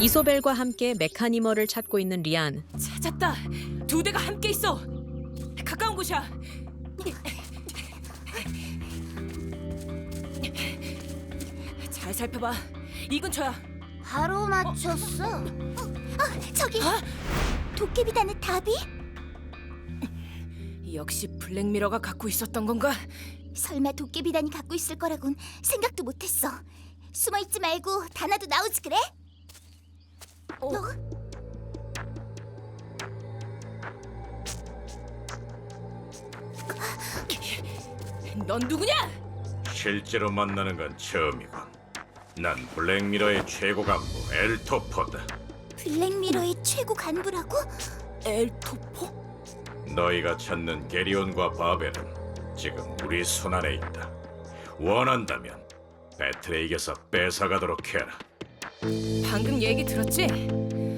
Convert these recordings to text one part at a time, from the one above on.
이소벨과 함께 메카니머를 찾고 있는 리안. 찾았다. 두 대가 함께 있어. 가까운 곳이야. 잘 살펴봐. 이 근처야. 바로 맞췄어. 어, 저기 도깨비단의 답이? 역시 블랙미러가 갖고 있었던 건가? 설마 도깨비단이 갖고 있을 거라곤 생각도 못했어. 숨어 있지 말고 다나도 나오지 그래? 어. 너? 넌 누구냐? 실제로 만나는 건 처음이군. 난 블랙미러의 최고 간부 엘토포다. 블랙미러의 최고 간부라고? 엘토포? 너희가 찾는 게리온과 바벨은 지금 우리 손안에 있다. 원한다면 배틀에 이겨서 뺏어가도록 해라. 방금 얘기 들었지?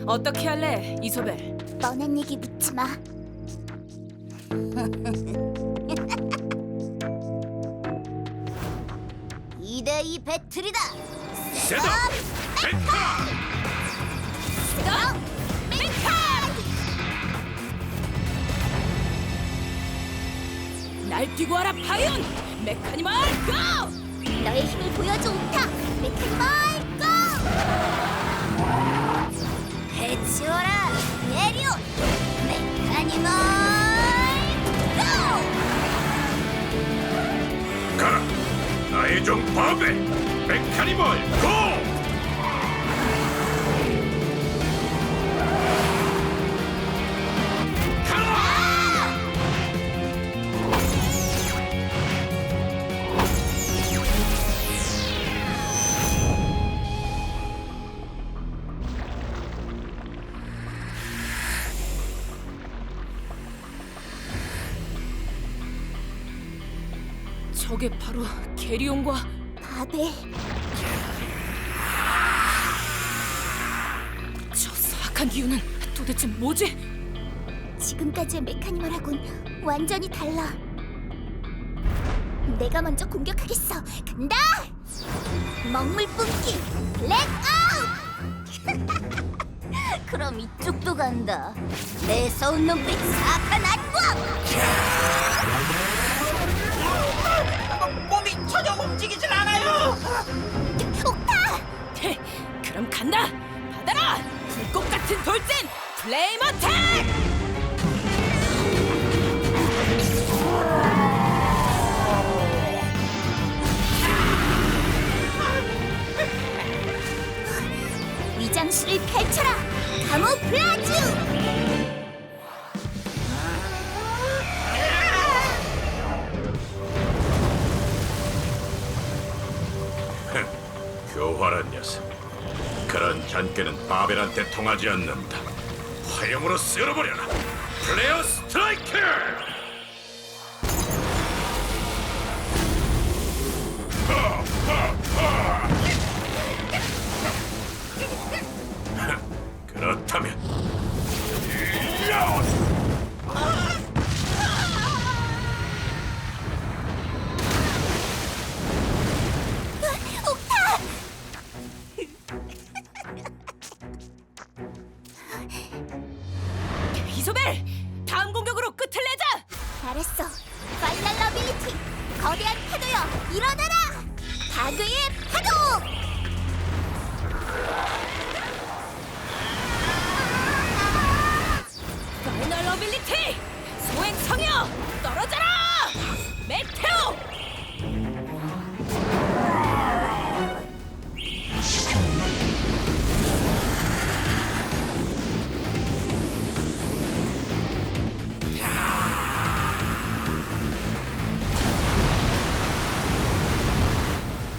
어떻게 할래, 이소벨? 뻔한 얘기 묻지 마. 이대이 배틀이다. 셋업! 벤타! 스톱! 메카! 날뛰고 와라, 파이온! 메카니멀 고! 너의 힘을 보여줘, 옥타! 메카니멀 고! 해치워라, 에리온! 메카니멀 고! 가라! 나의 종 바벨! 메카니멀 고! 가라! 바로 게리온과 바벨, 저 사악한 이유는 도대체 뭐지? 지금까지의 메카니멀하고는 완전히 달라. 내가 먼저 공격하겠어. 간다! 먹물 뿜기 블랙 아웃! 그럼 이쪽도 간다. 내 서운 눈빛 사악한 안광! 움직이질 않아요. 옥타! 헤, 그럼 간다! 받아라! 불꽃 같은 돌진! 플레임 어택! 위장술을 펼쳐라! 카모플라즈! 교활한 녀석. 그런 잔꾀는 바벨한테 통하지 않는다. 화염으로 쓸어버려라. 플레어 스트라이크! 그렇다면 어빌리티! 소행 성여! 떨어져라! 메테오!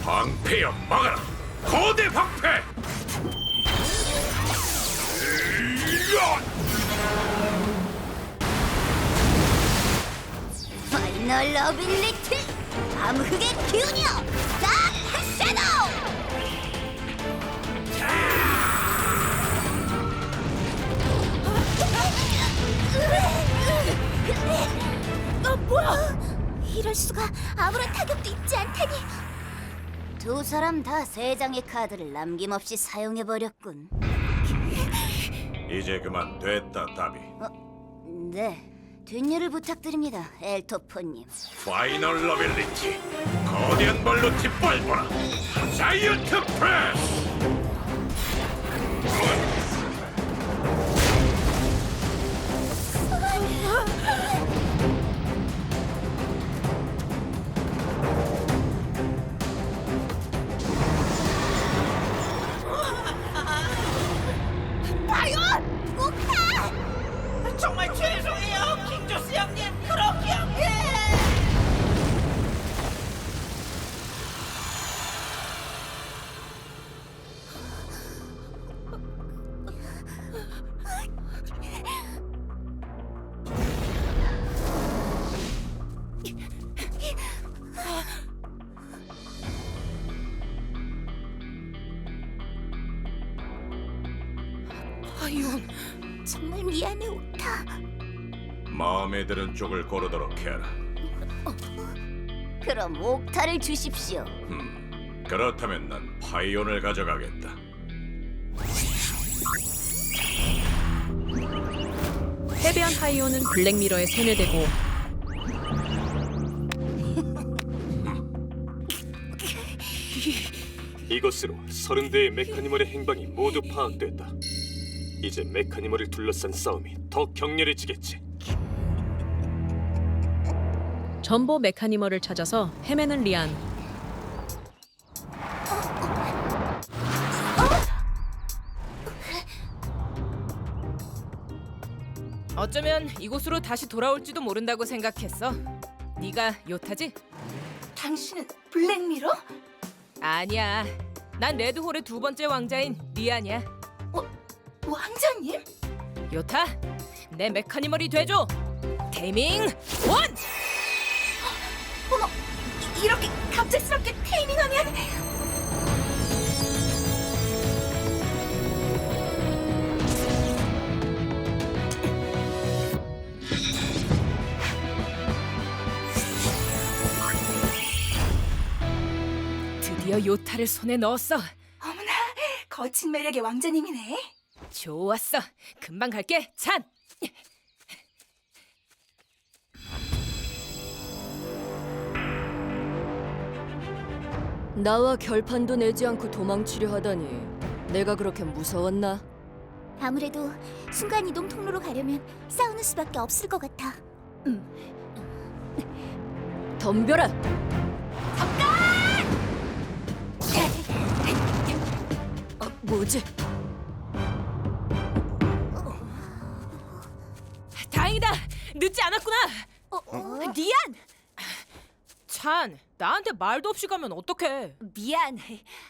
방패여 막아라. 거대 방패! 러빌리티! 암흑의 기운이여! 싹 섀도우! 어, 뭐야? 이럴 수가 아무런 타격도 입지 않다니. 두 사람 다 세 장의 카드를 남김없이 사용해 버렸군. 이제 그만 됐다, 다비. 네, 뒷일을 부탁드립니다, 엘토포님. 파이널 러빌리티 거대한 발로 짓밟아라 자이언트 프레스 아이온, 정말 미안해, 옥타. 마음에 드는 쪽을 고르도록 해라 그럼 옥타를 주십시오. 음, 그렇다면 난 파이온을 가져가겠다 해변 하이오는 블랙미러에 세뇌되고 이것으로 30대의 메카니멀의 행방이 모두 파악됐다. 이제 메카니멀을 둘러싼 싸움이 더 격렬해지겠지. 전보 메카니머를 찾아서 헤매는 리안. 어쩌면 이곳으로 다시 돌아올지도 모른다고 생각했어. 네가 요타지? 당신은 블랙미러? 아니야. 난 레드홀의 두 번째 왕자인 리안이야. 왕자님? 요타, 내 메카니멀이 돼줘. 테이밍 원! 어머, 이- 이렇게 갑작스럽게 테이밍하면 드디어 요타를 손에 넣었어. 어머나 거친 매력의 왕자님이네. 좋았어. 금방 갈게. 찬. 나와 결판도 내지 않고 도망치려 하다니 내가 그렇게 무서웠나? 아무래도 순간 이동 통로로 가려면 싸우는 수밖에 없을 것 같아. 덤벼라! 어, 뭐지? 다행이다. 늦지 않았구나. 리안! 찬, 나한테 말도 없이 가면 어떡해? 미안.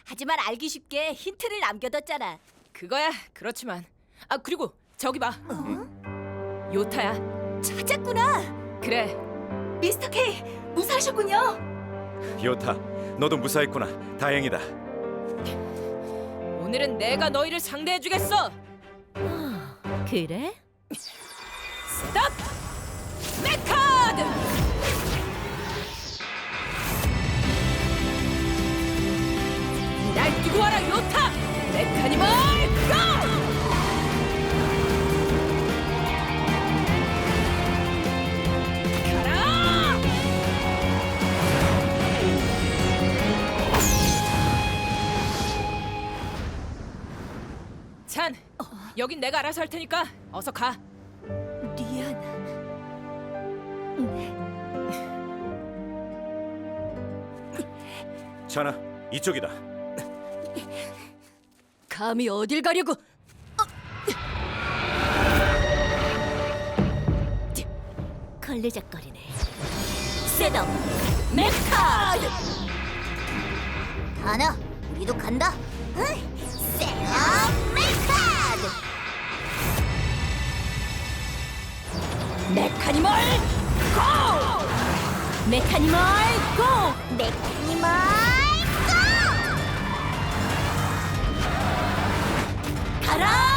하지만 알기 쉽게 힌트를 남겨뒀잖아. 그거야. 그렇지만. 아 그리고 저기 봐. 요타야. 찾았구나. 그래. 미스터 K 무사하셨군요. 요타, 너도 무사했구나. 다행이다. 오늘은 내가 너희를 상대해주겠어. 그래? 스톱! 여긴 내가 알아서 할 테니까 어서 가. 리안. 자나, 이쪽이다. 감히 어딜 가려고? 걸레적거리네. 셋업 메카드. 가나, 우리도 간다. 응? 메카니멀 고! 메카니멀 고! 가라!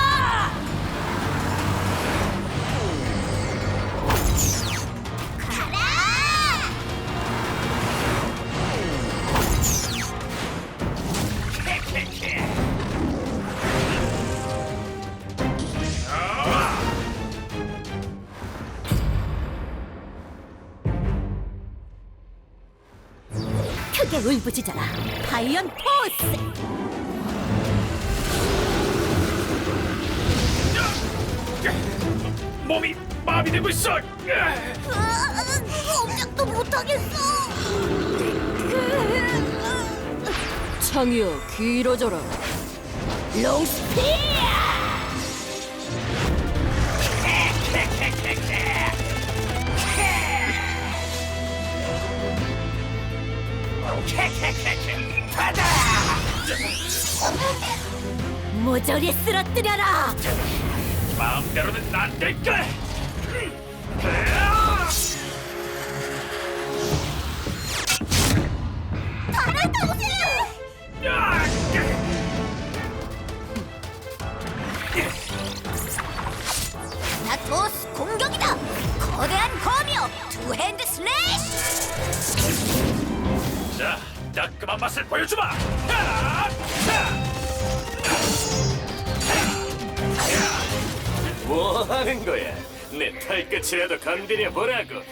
크게 울부짖어라. 바이언 포스. 몸이 마비 되고 있어. 꼼짝도 못하겠어. 창이여 길어져라. 모조리 쓰러뜨려라. 마음대로는 안 될까? 털끝이라도 건드려 보라고.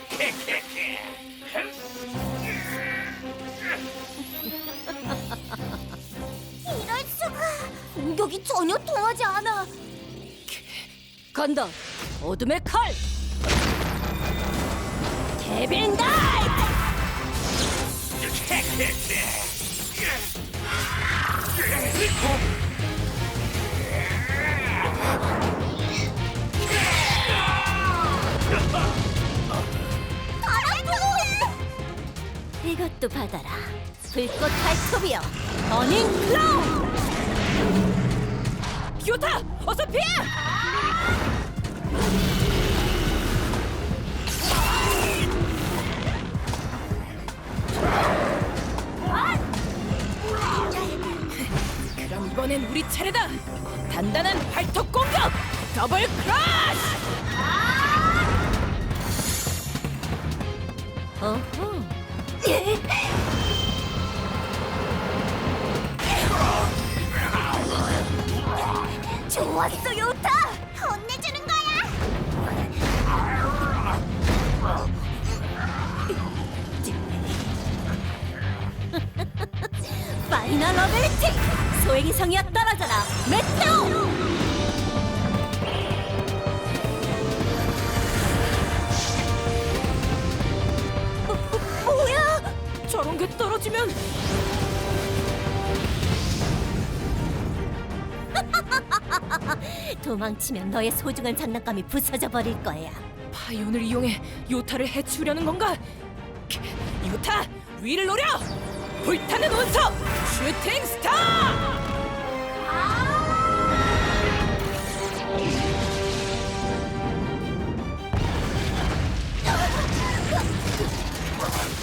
이럴 수가. 공격이 전혀 통하지 않아. 간다. 어둠의 칼. 데빌 나이트. 받아라. 불꽃 발톱이여. 버닝 클로우. 요타, 어서 피해! 그럼 이번엔 우리 차례다. 단단한 발톱 공격, 더블 크러쉬! 어허. 좋았어, 요타. 혼내주는 거야. 파이널 어빌리티 소행성이여 떨어져라 메테오 게 떨어지면 도망치면 너의 소중한 장난감이 부서져 버릴 거야 파이온을 이용해 요타를 해치우려는 건가? 요타, 위를 노려! 불타는 운석, 슈팅 스타!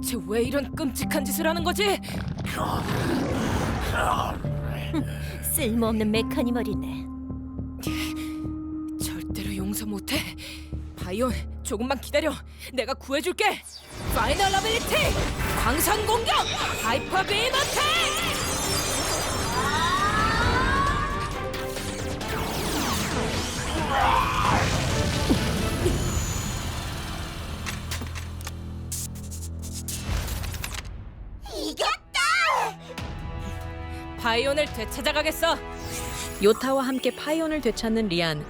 대체 왜 이런 끔찍한 짓을 하는 거지? 쓸모없는 메카니멀이네 절대로 용서 못해. 바이온, 조금만 기다려. 내가 구해줄게. 파이널 어빌리티, 광선 공격, 하이퍼 빔 어택! 되찾아가겠어. 요타와 함께 파이온을 되찾는 리안.